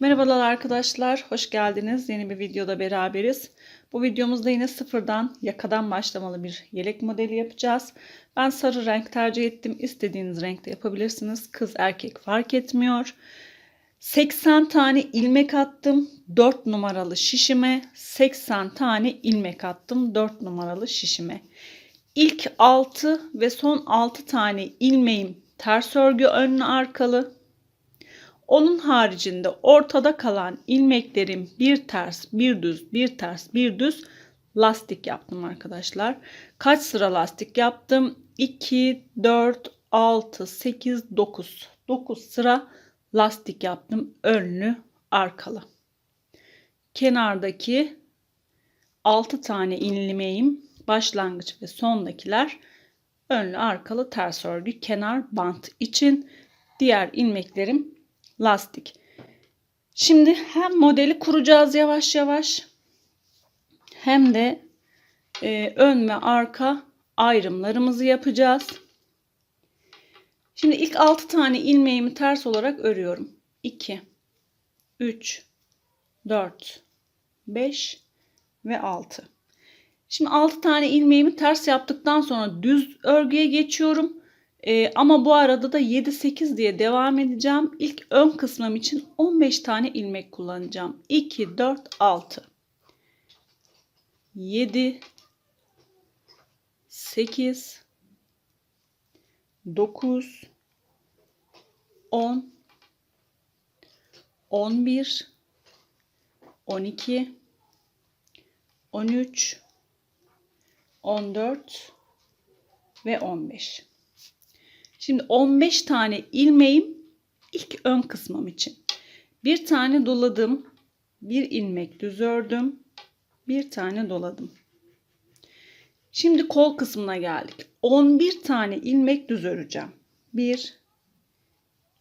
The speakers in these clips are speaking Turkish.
Merhabalar arkadaşlar, hoş geldiniz. Yeni bir videoda beraberiz. Bu videomuzda yine sıfırdan yakadan başlamalı bir yelek modeli yapacağız. Ben sarı renk tercih ettim. İstediğiniz renkte yapabilirsiniz. Kız erkek fark etmiyor. 80 tane ilmek attım 4 numaralı şişime. 80 tane ilmek attım 4 numaralı şişime. İlk 6 ve son 6 tane ilmeğim ters örgü önlü arkalı. Onun haricinde ortada kalan ilmeklerim bir ters, bir düz, bir ters, bir düz lastik yaptım arkadaşlar. Kaç sıra lastik yaptım? 2, 4, 6, 8, 9. 9 sıra lastik yaptım. Önlü, arkalı. Kenardaki 6 tane ilmeğim başlangıç ve sondakiler önlü, arkalı, ters örgü, kenar bant için diğer ilmeklerim lastik. Şimdi hem modeli kuracağız yavaş yavaş hem de e, ön ve arka ayrımlarımızı yapacağız. Şimdi ilk 6 tane ilmeğimi ters olarak örüyorum. 2 3 4 5 ve 6. Şimdi 6 tane ilmeğimi ters yaptıktan sonra düz örgüye geçiyorum. Ee, ama bu arada da 7-8 diye devam edeceğim. İlk ön kısmım için 15 tane ilmek kullanacağım. 2, 4, 6. 7, 8, 9, 10, 11, 12, 13, 14 ve 15. Şimdi 15 tane ilmeğim ilk ön kısmım için. Bir tane doladım. Bir ilmek düz ördüm. Bir tane doladım. Şimdi kol kısmına geldik. 11 tane ilmek düz öreceğim. 1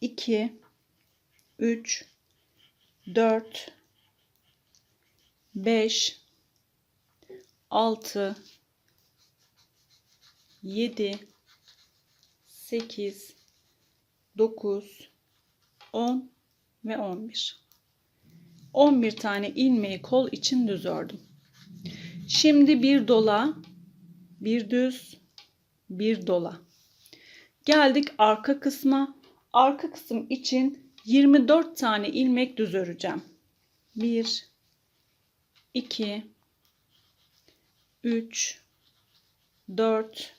2 3 4 5 6 7 8 9 10 ve 11 11 tane ilmeği kol için düz ördüm. Şimdi bir dola bir düz bir dola. Geldik arka kısma. Arka kısım için 24 tane ilmek düz öreceğim. 1 2 3 4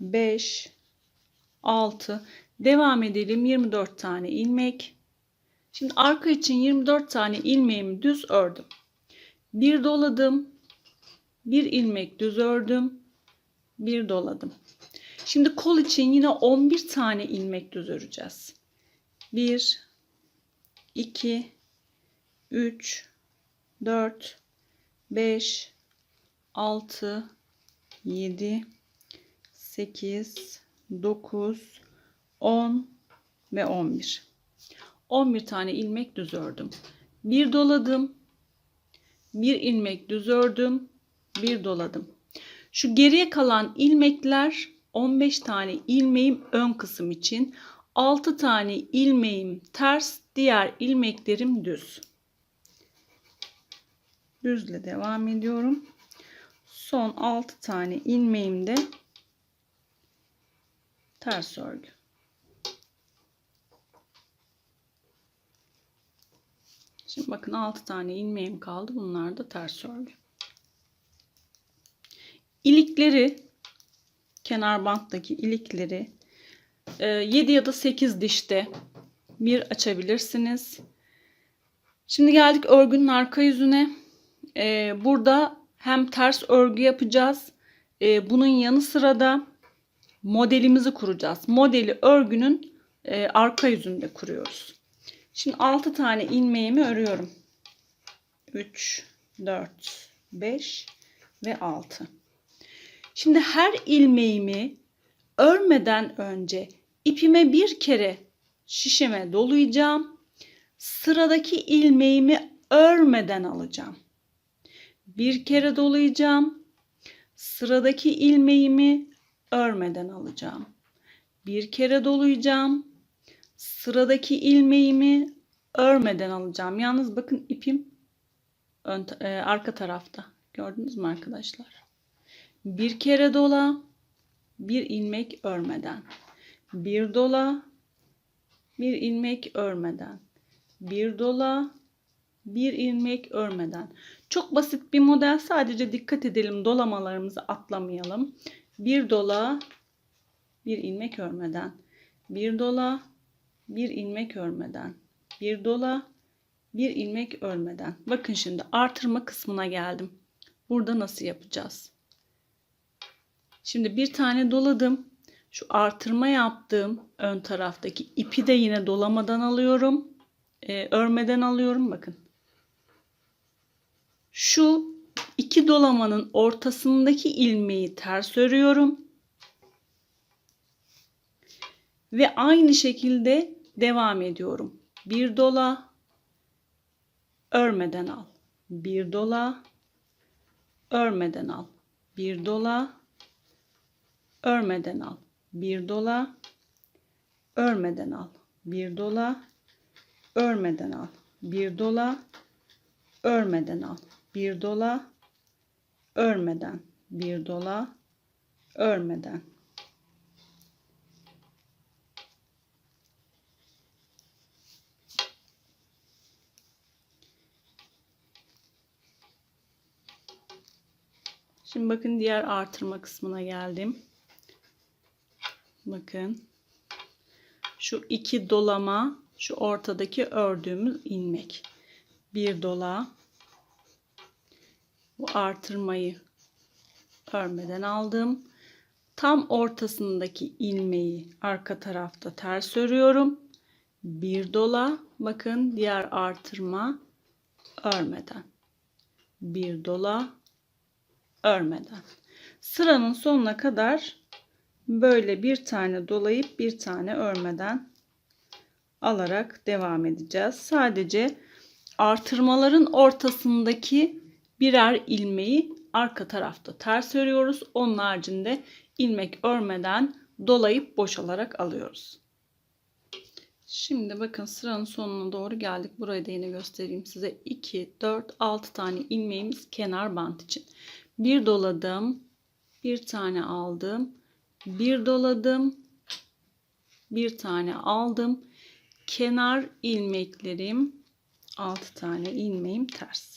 5 6 devam edelim. 24 tane ilmek. Şimdi arka için 24 tane ilmeğimi düz ördüm. Bir doladım. Bir ilmek düz ördüm. Bir doladım. Şimdi kol için yine 11 tane ilmek düz öreceğiz. 1 2 3 4 5 6 7 8 9 10 ve 11 11 tane ilmek düz ördüm. Bir doladım. Bir ilmek düz ördüm. Bir doladım. Şu geriye kalan ilmekler 15 tane ilmeğim ön kısım için 6 tane ilmeğim ters diğer ilmeklerim düz. Düzle devam ediyorum. Son 6 tane ilmeğim de ters örgü. Şimdi bakın 6 tane ilmeğim kaldı. Bunlar da ters örgü. İlikleri kenar banttaki ilikleri 7 e, ya da 8 dişte bir açabilirsiniz. Şimdi geldik örgünün arka yüzüne. E, burada hem ters örgü yapacağız. E, bunun yanı sıra da modelimizi kuracağız. Modeli örgünün e, arka yüzünde kuruyoruz. Şimdi 6 tane ilmeğimi örüyorum. 3, 4, 5 ve 6. Şimdi her ilmeğimi örmeden önce ipime bir kere şişime dolayacağım. Sıradaki ilmeğimi örmeden alacağım. Bir kere dolayacağım. Sıradaki ilmeğimi örmeden alacağım. Bir kere dolayacağım. Sıradaki ilmeğimi örmeden alacağım. Yalnız bakın ipim ön, e, arka tarafta. Gördünüz mü arkadaşlar? Bir kere dola, bir ilmek örmeden. Bir dola, bir ilmek örmeden. Bir dola, bir ilmek örmeden. Çok basit bir model. Sadece dikkat edelim dolamalarımızı atlamayalım. Bir dola, bir ilmek örmeden. Bir dola, bir ilmek örmeden. Bir dola, bir ilmek örmeden. Bakın şimdi artırma kısmına geldim. Burada nasıl yapacağız? Şimdi bir tane doladım. Şu artırma yaptığım ön taraftaki ipi de yine dolamadan alıyorum. Ee, örmeden alıyorum bakın. Şu iki dolamanın ortasındaki ilmeği ters örüyorum. Ve aynı şekilde devam ediyorum. Bir dola örmeden al. Bir dola örmeden al. Bir dola örmeden al. Bir dola örmeden al. Bir dola örmeden al. Bir dola örmeden al. Bir dola örmeden. Bir dola örmeden. Şimdi bakın diğer artırma kısmına geldim. Bakın. Şu iki dolama, şu ortadaki ördüğümüz ilmek. Bir dola. Bu artırmayı örmeden aldım. Tam ortasındaki ilmeği arka tarafta ters örüyorum. Bir dola. Bakın diğer artırma örmeden. Bir dola örmeden. Sıranın sonuna kadar böyle bir tane dolayıp bir tane örmeden alarak devam edeceğiz. Sadece artırmaların ortasındaki birer ilmeği arka tarafta ters örüyoruz. Onun haricinde ilmek örmeden dolayıp boşalarak alıyoruz. Şimdi bakın sıranın sonuna doğru geldik. Burayı da yine göstereyim size. 2, 4, 6 tane ilmeğimiz kenar bant için. Bir doladım. Bir tane aldım. Bir doladım. Bir tane aldım. Kenar ilmeklerim 6 tane ilmeğim ters.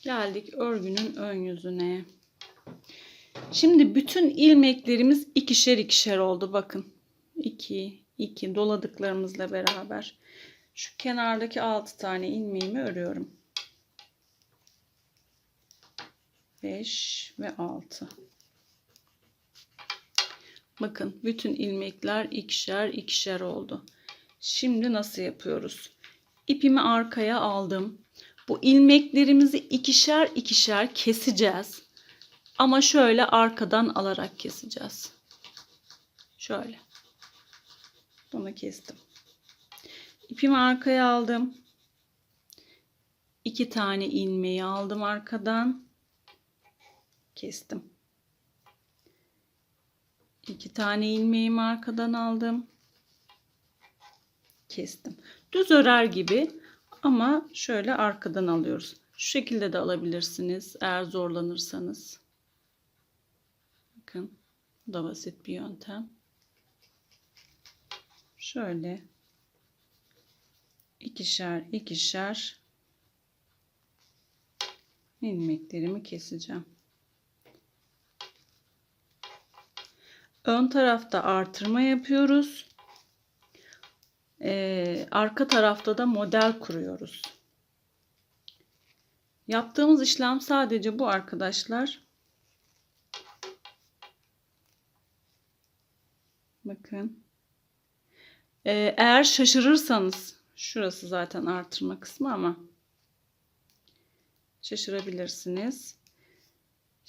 Geldik örgünün ön yüzüne. Şimdi bütün ilmeklerimiz ikişer ikişer oldu. Bakın. 2, 2 doladıklarımızla beraber. Şu kenardaki 6 tane ilmeğimi örüyorum. 5 ve 6. Bakın bütün ilmekler ikişer ikişer oldu. Şimdi nasıl yapıyoruz? İpimi arkaya aldım. Bu ilmeklerimizi ikişer ikişer keseceğiz. Ama şöyle arkadan alarak keseceğiz. Şöyle. Bunu kestim. İpimi arkaya aldım. İki tane ilmeği aldım arkadan. Kestim. İki tane ilmeğimi arkadan aldım. Kestim. Düz örer gibi ama şöyle arkadan alıyoruz. Şu şekilde de alabilirsiniz eğer zorlanırsanız. Bakın bu da basit bir yöntem. Şöyle ikişer ikişer ilmeklerimi keseceğim. Ön tarafta artırma yapıyoruz. Ee, arka tarafta da model kuruyoruz. Yaptığımız işlem sadece bu arkadaşlar. Bakın. Ee, eğer şaşırırsanız şurası zaten artırma kısmı ama şaşırabilirsiniz.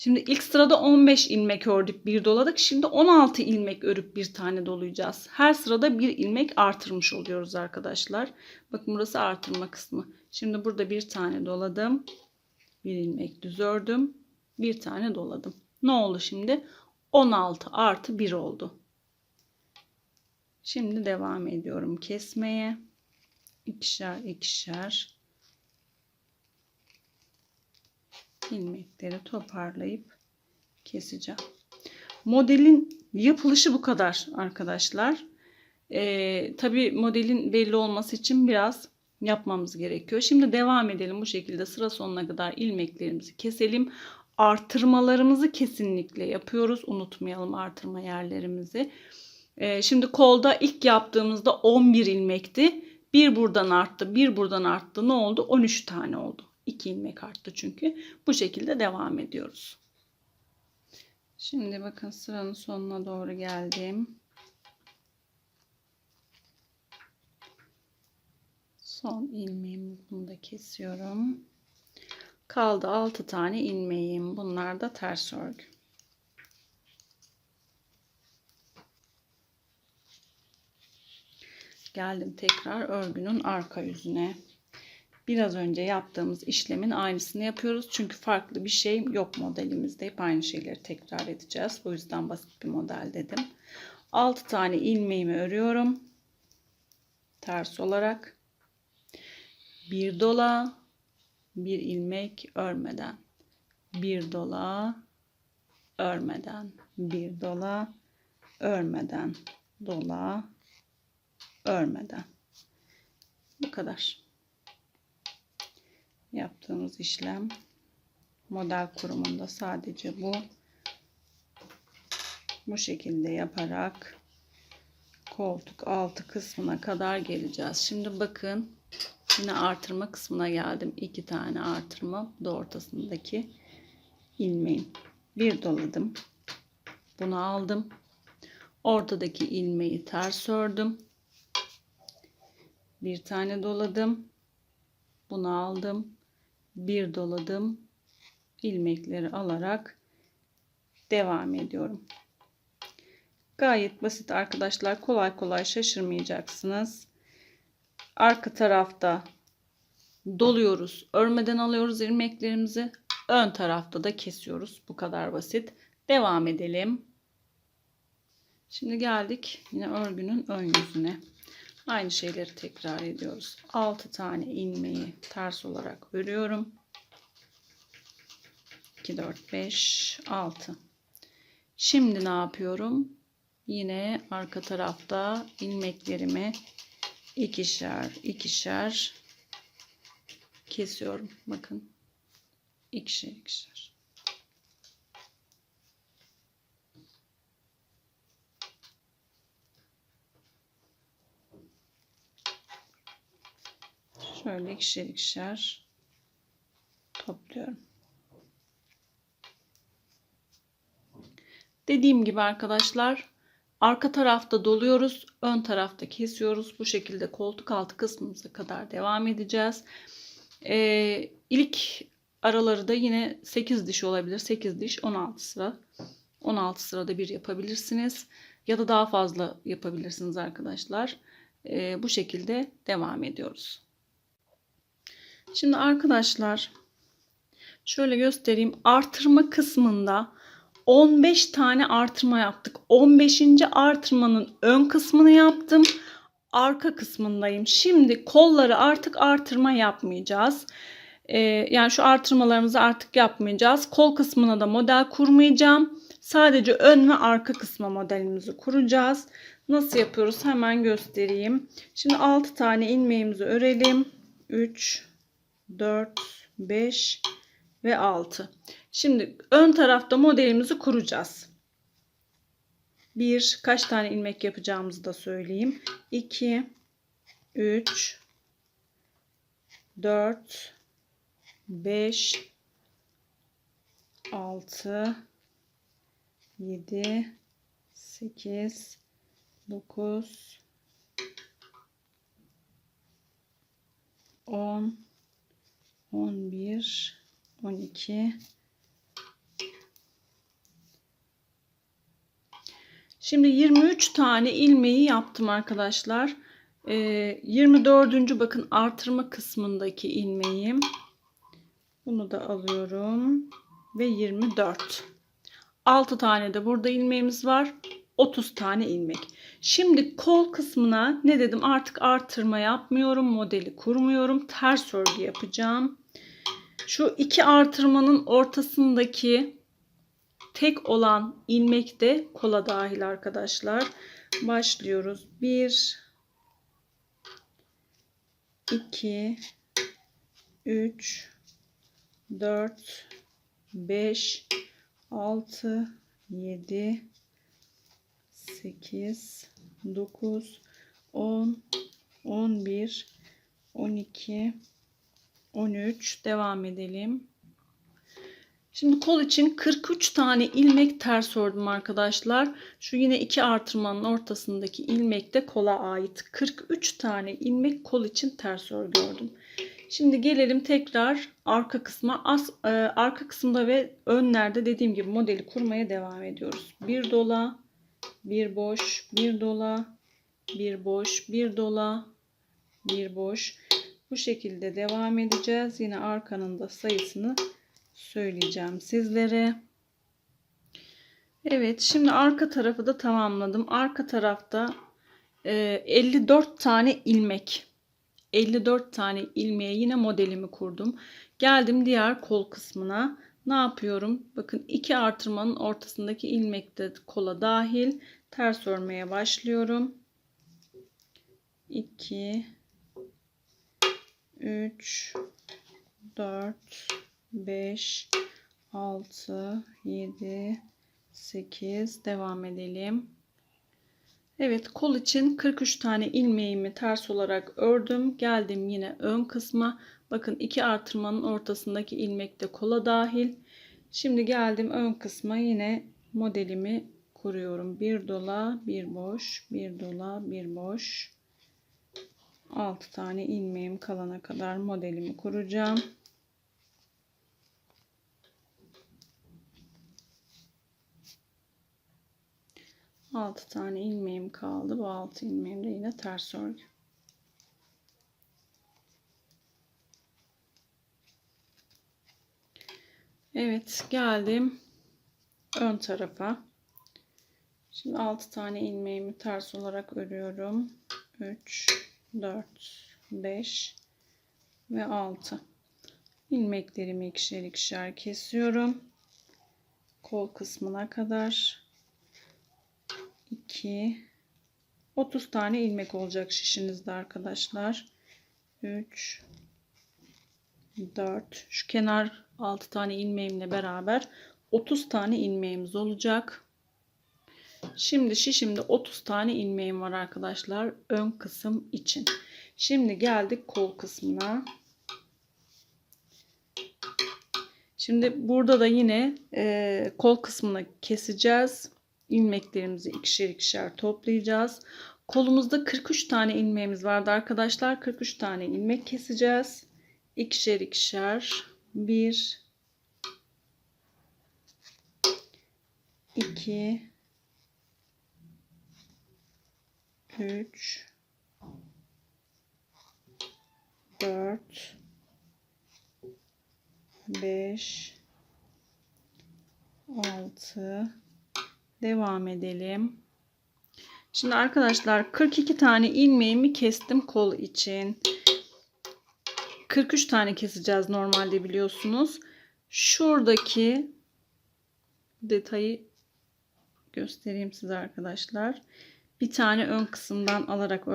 Şimdi ilk sırada 15 ilmek ördük, bir doladık. Şimdi 16 ilmek örüp bir tane dolayacağız. Her sırada bir ilmek artırmış oluyoruz arkadaşlar. Bakın burası artırma kısmı. Şimdi burada bir tane doladım. Bir ilmek düz ördüm. Bir tane doladım. Ne oldu şimdi? 16 artı 1 oldu. Şimdi devam ediyorum kesmeye. İkişer ikişer ilmekleri toparlayıp keseceğim. Modelin yapılışı bu kadar arkadaşlar. Ee, Tabi modelin belli olması için biraz yapmamız gerekiyor. Şimdi devam edelim bu şekilde sıra sonuna kadar ilmeklerimizi keselim. Artırmalarımızı kesinlikle yapıyoruz. Unutmayalım artırma yerlerimizi. Ee, şimdi kolda ilk yaptığımızda 11 ilmekti. Bir buradan arttı, bir buradan arttı. Ne oldu? 13 tane oldu. 2 ilmek arttı çünkü. Bu şekilde devam ediyoruz. Şimdi bakın sıranın sonuna doğru geldim. Son ilmeğimi bunu da kesiyorum. Kaldı 6 tane ilmeğim. Bunlar da ters örgü. Geldim tekrar örgünün arka yüzüne. Biraz önce yaptığımız işlemin aynısını yapıyoruz. Çünkü farklı bir şey yok modelimizde. Hep aynı şeyleri tekrar edeceğiz. Bu yüzden basit bir model dedim. 6 tane ilmeğimi örüyorum. Ters olarak. Bir dola, bir ilmek örmeden. Bir dola, örmeden. Bir dola, örmeden. Dola, örmeden. Bu kadar. Yaptığımız işlem model kurumunda sadece bu. Bu şekilde yaparak koltuk altı kısmına kadar geleceğiz. Şimdi bakın yine artırma kısmına geldim. İki tane artırma. Bu da ortasındaki ilmeğim. Bir doladım. Bunu aldım. Ortadaki ilmeği ters ördüm. Bir tane doladım. Bunu aldım. Bir doladım. ilmekleri alarak devam ediyorum. Gayet basit arkadaşlar. Kolay kolay şaşırmayacaksınız. Arka tarafta doluyoruz. Örmeden alıyoruz ilmeklerimizi. Ön tarafta da kesiyoruz. Bu kadar basit. Devam edelim. Şimdi geldik yine örgünün ön yüzüne. Aynı şeyleri tekrar ediyoruz. 6 tane ilmeği ters olarak örüyorum. 2 4 5 6. Şimdi ne yapıyorum? Yine arka tarafta ilmeklerimi ikişer ikişer kesiyorum. Bakın. ikişer ikişer. Şöyle ikişer ikişer topluyorum. Dediğim gibi arkadaşlar arka tarafta doluyoruz. Ön tarafta kesiyoruz. Bu şekilde koltuk altı kısmımıza kadar devam edeceğiz. Ee, ilk araları da yine 8 diş olabilir. 8 diş 16 sıra. 16 sırada bir yapabilirsiniz. Ya da daha fazla yapabilirsiniz arkadaşlar. Ee, bu şekilde devam ediyoruz. Şimdi arkadaşlar şöyle göstereyim. Artırma kısmında 15 tane artırma yaptık. 15. artırmanın ön kısmını yaptım. Arka kısmındayım. Şimdi kolları artık artırma yapmayacağız. Ee, yani şu artırmalarımızı artık yapmayacağız. Kol kısmına da model kurmayacağım. Sadece ön ve arka kısma modelimizi kuracağız. Nasıl yapıyoruz hemen göstereyim. Şimdi 6 tane ilmeğimizi örelim. 3 4, 5 ve 6. Şimdi ön tarafta modelimizi kuracağız. Bir, kaç tane ilmek yapacağımızı da söyleyeyim. 2, 3, 4, 5, 6, 7, 8, 9, 10, 11 12 Şimdi 23 tane ilmeği yaptım arkadaşlar. Ee, 24. bakın artırma kısmındaki ilmeğim. Bunu da alıyorum ve 24. 6 tane de burada ilmeğimiz var. 30 tane ilmek. Şimdi kol kısmına ne dedim artık artırma yapmıyorum. Modeli kurmuyorum. Ters örgü yapacağım. Şu iki artırmanın ortasındaki tek olan ilmek de kola dahil arkadaşlar. Başlıyoruz. 1 2 3 4 5 6 7 8 9 10 11 12 13 devam edelim. Şimdi kol için 43 tane ilmek ters ördüm arkadaşlar. Şu yine iki artırmanın ortasındaki ilmek de kola ait. 43 tane ilmek kol için ters örgü ördüm. Şimdi gelelim tekrar arka kısma. As, e, arka kısımda ve önlerde dediğim gibi modeli kurmaya devam ediyoruz. Bir dola, bir boş, bir dola, bir boş, bir dola, bir boş. Bu şekilde devam edeceğiz. Yine arkanın da sayısını söyleyeceğim sizlere. Evet şimdi arka tarafı da tamamladım. Arka tarafta e, 54 tane ilmek. 54 tane ilmeğe yine modelimi kurdum. Geldim diğer kol kısmına. Ne yapıyorum? Bakın iki artırmanın ortasındaki ilmek de kola dahil. Ters örmeye başlıyorum. 2 3 4 5 6 7 8 devam edelim. Evet kol için 43 tane ilmeğimi ters olarak ördüm. Geldim yine ön kısma. Bakın iki artırmanın ortasındaki ilmek de kola dahil. Şimdi geldim ön kısma yine modelimi kuruyorum. Bir dola, bir boş, bir dola, bir boş. 6 tane ilmeğim kalana kadar modelimi kuracağım. Altı tane ilmeğim kaldı. Bu altı ilmeğim de yine ters örgü. Evet geldim ön tarafa. Şimdi 6 tane ilmeğimi ters olarak örüyorum. 3 4 5 ve 6 ilmeklerimi ikişer ikişer kesiyorum. Kol kısmına kadar 2 30 tane ilmek olacak şişinizde arkadaşlar. 3 4 şu kenar 6 tane ilmeğimle beraber 30 tane ilmeğimiz olacak. Şimdi şişimde 30 tane ilmeğim var arkadaşlar ön kısım için. Şimdi geldik kol kısmına. Şimdi burada da yine e, kol kısmını keseceğiz. İlmeklerimizi ikişer ikişer toplayacağız. Kolumuzda 43 tane ilmeğimiz vardı arkadaşlar. 43 tane ilmek keseceğiz. İkişer ikişer. 1 2 3 4 5 6 devam edelim. Şimdi arkadaşlar 42 tane ilmeğimi kestim kol için. 43 tane keseceğiz normalde biliyorsunuz. Şuradaki detayı göstereyim size arkadaşlar. Bir tane ön kısımdan alarak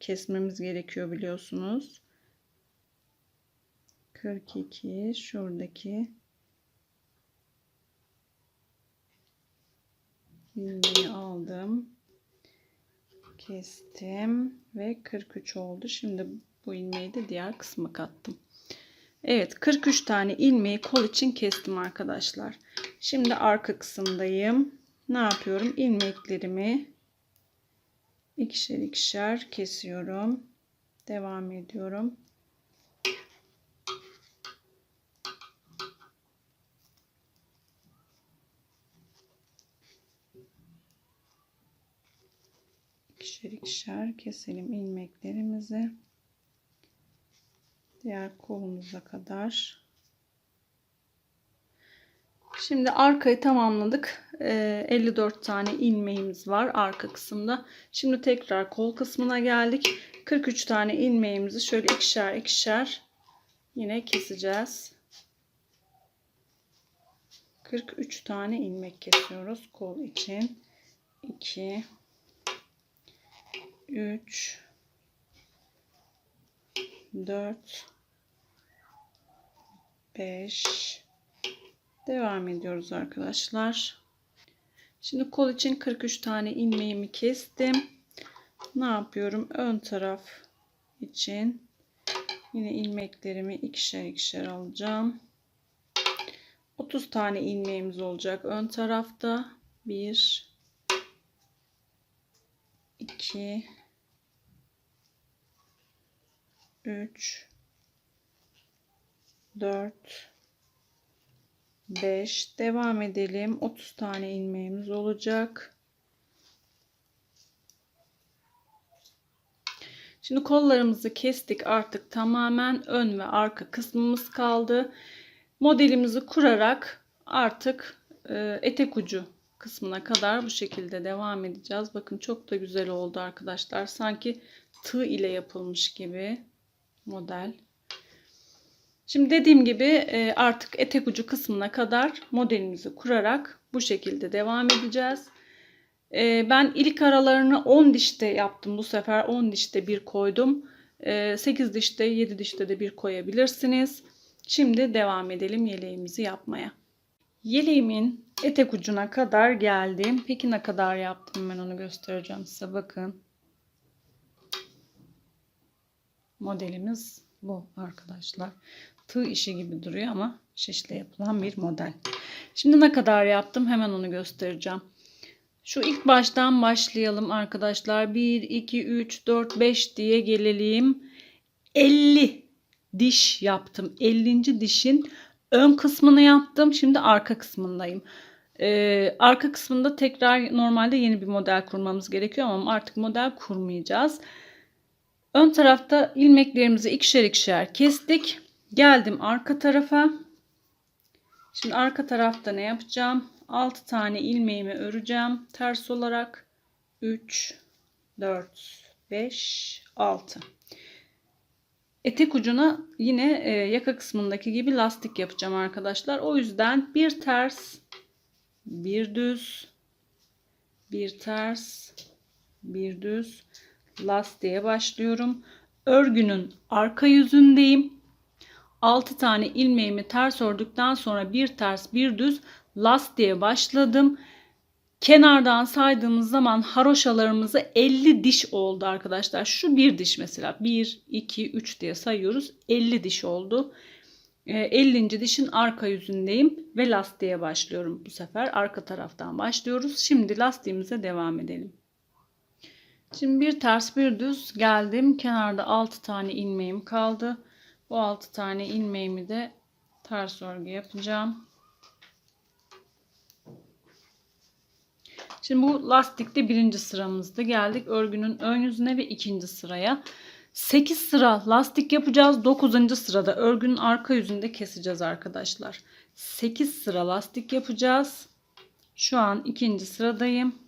kesmemiz gerekiyor biliyorsunuz. 42 şuradaki ilmeği aldım. Kestim ve 43 oldu. Şimdi bu ilmeği de diğer kısma kattım. Evet 43 tane ilmeği kol için kestim arkadaşlar. Şimdi arka kısımdayım. Ne yapıyorum? İlmeklerimi ikişer ikişer kesiyorum. Devam ediyorum. ikişer ikişer keselim ilmeklerimizi diğer kolumuza kadar şimdi arkayı tamamladık 54 tane ilmeğimiz var arka kısımda. Şimdi tekrar kol kısmına geldik. 43 tane ilmeğimizi şöyle ikişer ikişer yine keseceğiz. 43 tane ilmek kesiyoruz kol için. 2 3 4 5 devam ediyoruz arkadaşlar. Şimdi kol için 43 tane ilmeğimi kestim. Ne yapıyorum? Ön taraf için yine ilmeklerimi ikişer ikişer alacağım. 30 tane ilmeğimiz olacak ön tarafta. 1 2 3 4 5 devam edelim. 30 tane ilmeğimiz olacak. Şimdi kollarımızı kestik. Artık tamamen ön ve arka kısmımız kaldı. Modelimizi kurarak artık e, etek ucu kısmına kadar bu şekilde devam edeceğiz. Bakın çok da güzel oldu arkadaşlar. Sanki tığ ile yapılmış gibi model. Şimdi dediğim gibi e, artık etek ucu kısmına kadar modelimizi kurarak bu şekilde devam edeceğiz. E, ben ilk aralarını 10 dişte yaptım bu sefer 10 dişte bir koydum. 8 e, dişte 7 dişte de bir koyabilirsiniz. Şimdi devam edelim yeleğimizi yapmaya. Yeleğimin etek ucuna kadar geldim. Peki ne kadar yaptım ben onu göstereceğim size bakın. modelimiz bu arkadaşlar. Tığ işi gibi duruyor ama şişle yapılan bir model. Şimdi ne kadar yaptım hemen onu göstereceğim. Şu ilk baştan başlayalım arkadaşlar. 1, 2, 3, 4, 5 diye gelelim. 50 diş yaptım. 50. dişin ön kısmını yaptım. Şimdi arka kısmındayım. Ee, arka kısmında tekrar normalde yeni bir model kurmamız gerekiyor ama artık model kurmayacağız. Ön tarafta ilmeklerimizi ikişer ikişer kestik. Geldim arka tarafa. Şimdi arka tarafta ne yapacağım? 6 tane ilmeğimi öreceğim. Ters olarak 3, 4, 5, 6. Etek ucuna yine e, yaka kısmındaki gibi lastik yapacağım arkadaşlar. O yüzden bir ters, bir düz, bir ters, bir düz, lastiğe başlıyorum. Örgünün arka yüzündeyim. 6 tane ilmeğimi ters ördükten sonra bir ters bir düz lastiğe başladım. Kenardan saydığımız zaman haroşalarımızı 50 diş oldu arkadaşlar. Şu bir diş mesela 1, 2, 3 diye sayıyoruz. 50 diş oldu. 50. Ee, dişin arka yüzündeyim ve lastiğe başlıyorum bu sefer. Arka taraftan başlıyoruz. Şimdi lastiğimize devam edelim. Şimdi bir ters bir düz geldim. Kenarda 6 tane ilmeğim kaldı. Bu 6 tane ilmeğimi de ters örgü yapacağım. Şimdi bu lastikte birinci sıramızda geldik. Örgünün ön yüzüne ve ikinci sıraya. 8 sıra lastik yapacağız. 9. sırada örgünün arka yüzünde keseceğiz arkadaşlar. 8 sıra lastik yapacağız. Şu an ikinci sıradayım.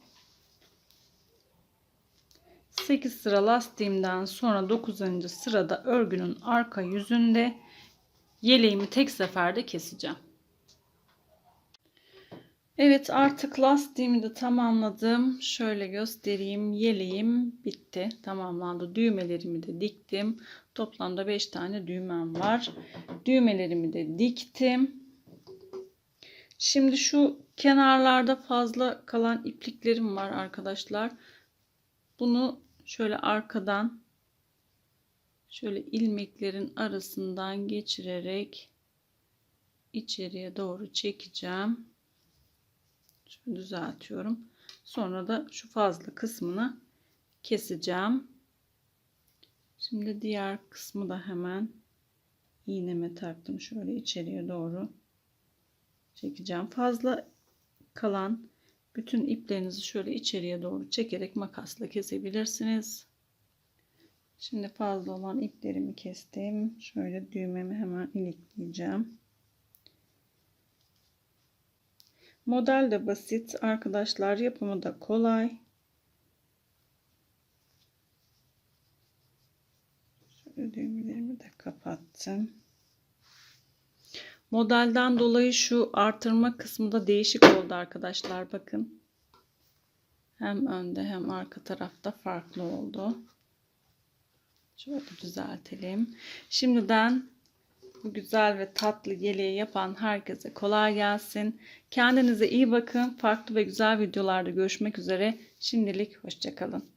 8 sıra lastiğimden sonra 9. sırada örgünün arka yüzünde yeleğimi tek seferde keseceğim. Evet artık lastiğimi de tamamladım. Şöyle göstereyim. Yeleğim bitti. Tamamlandı. Düğmelerimi de diktim. Toplamda 5 tane düğmem var. Düğmelerimi de diktim. Şimdi şu kenarlarda fazla kalan ipliklerim var arkadaşlar. Bunu şöyle arkadan şöyle ilmeklerin arasından geçirerek içeriye doğru çekeceğim. Şöyle düzeltiyorum. Sonra da şu fazla kısmını keseceğim. Şimdi diğer kısmı da hemen iğneme taktım. Şöyle içeriye doğru çekeceğim. Fazla kalan bütün iplerinizi şöyle içeriye doğru çekerek makasla kesebilirsiniz. Şimdi fazla olan iplerimi kestim. Şöyle düğmemi hemen ilikleyeceğim. Model de basit arkadaşlar. Yapımı da kolay. Şöyle düğmelerimi de kapattım. Modelden dolayı şu artırma kısmı da değişik oldu arkadaşlar. Bakın. Hem önde hem arka tarafta farklı oldu. Şöyle düzeltelim. Şimdiden bu güzel ve tatlı yeleği yapan herkese kolay gelsin. Kendinize iyi bakın. Farklı ve güzel videolarda görüşmek üzere. Şimdilik hoşçakalın.